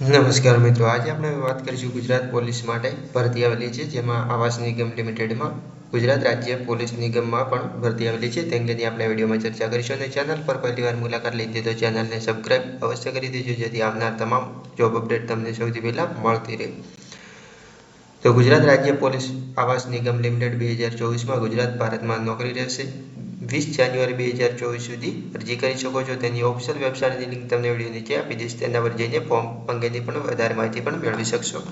નમસ્કાર મિત્રો, આજે આપણે વાત કરીશું ગુજરાત પોલીસ માટે ભરતી આવેલી છે, જેમાં આવાસ નિગમ લિમિટેડમાં ગુજરાત રાજ્ય પોલીસ નિગમમાં પણ ભરતી આવેલી છે. તે અંગેની આપણે વિડીયોમાં ચર્ચા કરીશું અને ચેનલ પર પહેલીવાર મુલાકાત લીધી તો ચેનલને સબસ્ક્રાઇબ અવશ્ય કરી દેજો, જેથી આવનાર તમામ જોબ અપડેટ તમને સૌથી પહેલાં મળતી રહે. તો ગુજરાત રાજ્ય પોલીસ આવાસ નિગમ લિમિટેડ બે હજાર ચોવીસમાં ગુજરાત ભારતમાં નોકરી રહેશે. વીસ જાન્યુઆરી બે હજાર ચોવીસ સુધી અરજી કરી શકો છો. તેની ઓફિશિયલ વેબસાઇટની લિંક તમને વીડિયો નીચે આપી દઈશ. તેના પર જઈને ફોર્મ અંગેની પણ વધારે માહિતી પણ મેળવી શકશો.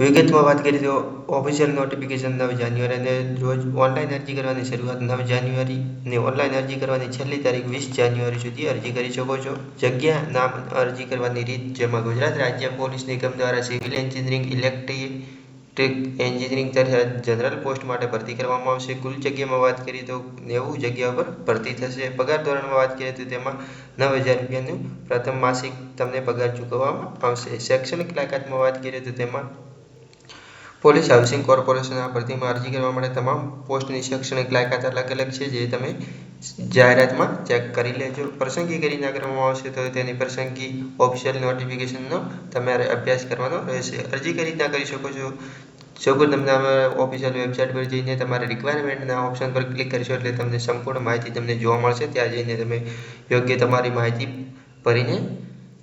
વિગતમાં વાત કરીએ તો ઓફિશિયલ નોટિફિકેશન નવ જાન્યુઆરીને રોજ ઓનલાઈન અરજી કરવાની શરૂઆત નવ જાન્યુઆરી અને ઓનલાઈન અરજી કરવાની છેલ્લી તારીખ વીસ જાન્યુઆરી સુધી અરજી કરી શકો છો. જગ્યા, નામ અરજી કરવાની રીત જેમાં ગુજરાત રાજ્ય પોલીસ નિગમ દ્વારા સિવિલ એન્જિનિયરિંગ ઇલેક્ટ્રિક એન્જિનિયરિંગ તથા જનરલ પોસ્ટ માટે ભરતી કરવામાં આવશે. કુલ જગ્યામાં વાત કરીએ તો નેવું જગ્યા પર ભરતી થશે. પગાર ધોરણમાં વાત કરીએ તો તેમાં નવ હજાર રૂપિયાનું પ્રથમ માસિક તમને પગાર ચૂકવવામાં આવશે. શૈક્ષણિક લાયકાતમાં વાત કરીએ તો તેમાં પોલીસ હાઉસિંગ કોર્પોરેશન આ ભરતીમાં અરજી કરવા માટે તમામ પોસ્ટની શૈક્ષણિક લાયકાત અલગ અલગ છે જે તમે જાહેરાતમાં ચેક કરી લેજો. પસંદગી કરી ના કરવામાં આવશે તો તેની પસંદગી ઓફિશિયલ નોટિફિકેશનનો તમારે અભ્યાસ કરવાનો રહેશે. અરજી કરી ના કરી શકો છો? સૌપ્રથમ તમને ઓફિશિયલ વેબસાઇટ પર જઈને તમારે રિક્વાયરમેન્ટના ઓપ્શન પર ક્લિક કરશો એટલે તમને સંપૂર્ણ માહિતી તમને જોવા મળશે. ત્યાં જઈને તમે યોગ્ય તમારી માહિતી ભરીને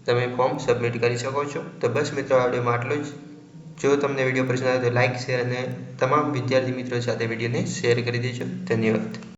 તમે ફોર્મ સબમિટ કરી શકો છો. તો બસ મિત્રો, આ વિડીયોમાં આટલું જ. જો તમને વીડિયો પસંદ આવે તો લાઇક શેર અને તમામ વિદ્યાર્થી મિત્રો સાથે વિડીયોને શેર કરી દેજો. ધન્યવાદ.